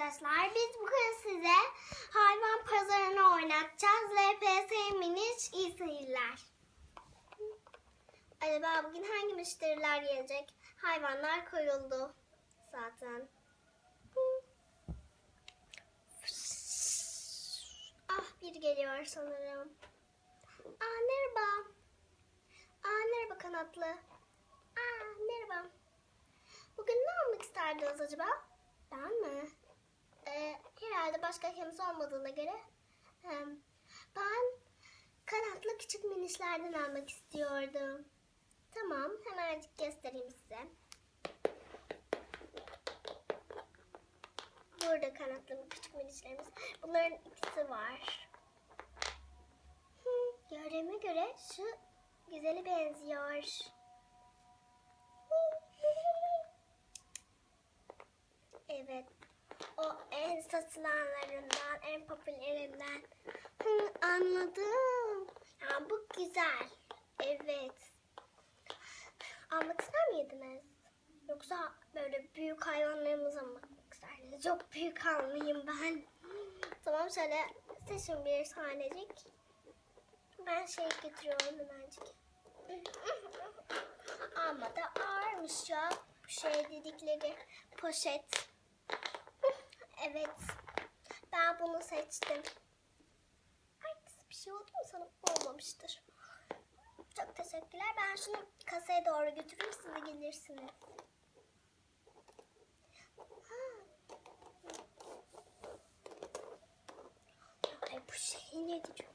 arkadaşlar. Biz bugün size hayvan pazarını oynatacağız. LPS Miniş iyi seyirler. Acaba bugün hangi müşteriler gelecek? Hayvanlar koyuldu zaten. Ah biri geliyor sanırım. Aa merhaba. Aa merhaba kanatlı. Aa merhaba. Bugün ne almak isterdiniz acaba? Ben mi? Başka kimse olmadığına göre. Ben kanatlı küçük minişlerden almak istiyordum. Tamam, hemencik göstereyim size. Burada kanatlı küçük minişlerimiz. Bunların ikisi var. Hı, göre şu güzeli benziyor. Evet. O en satılanlarından, en popülerinden. Hı, anladım. Ya bu güzel. Evet. Almak ister miydiniz? Yoksa böyle büyük hayvanlarımıza mı bakmak isterdiniz? Yok büyük almayayım ben. Tamam şöyle seçin bir tanecik. Ben şey getiriyorum hemencik. Ama da ağırmış ya. Bu şey dedikleri poşet. Evet. Ben bunu seçtim. Ay bir şey oldu mu sana? Olmamıştır. Çok teşekkürler. Ben şunu kasaya doğru götürürüm. Siz de gelirsiniz. Ay bu şey nedir?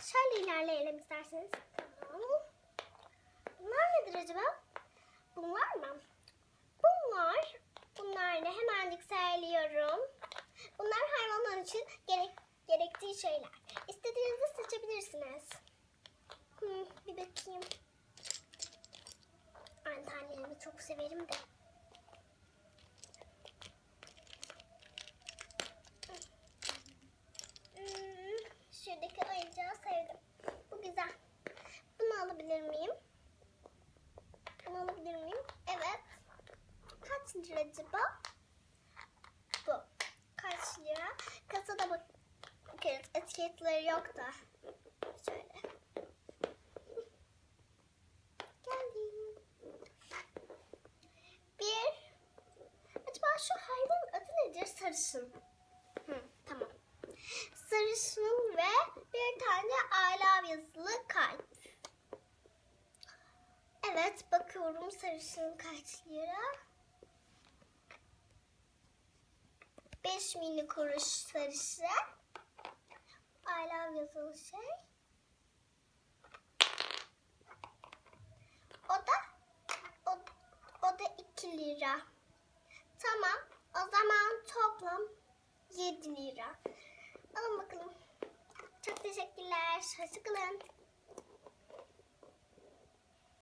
Şöyle ilerleyelim isterseniz. Tamam. Bunlar nedir acaba? Bunlar mı? Ne? Hemencik sayıyorum. Bunlar hayvanlar için gerek, gerektiği şeyler. İstediğinizi seçebilirsiniz. Hmm, bir bakayım. Antenlerimi çok severim de. Hmm, şuradaki oyuncağı sevdim. Bu güzel. Bunu alabilir miyim? Bunu alabilir miyim? Evet. Kaç acaba? Bu. Kaç lira? Bak bakarız. Etiketleri yok da. Şöyle. Geldim. Bir. Acaba şu hayvanın adı nedir? Sarışın. Hı, tamam. Sarışın ve bir tane I love yazılı kalp. Evet bakıyorum sarışın kaç lira? 5 mini kuruş sarışı. I love yazılı şey. O da o, o da 2 lira. Tamam. O zaman toplam 7 lira. Alın bakalım. Çok teşekkürler. Hoşçakalın.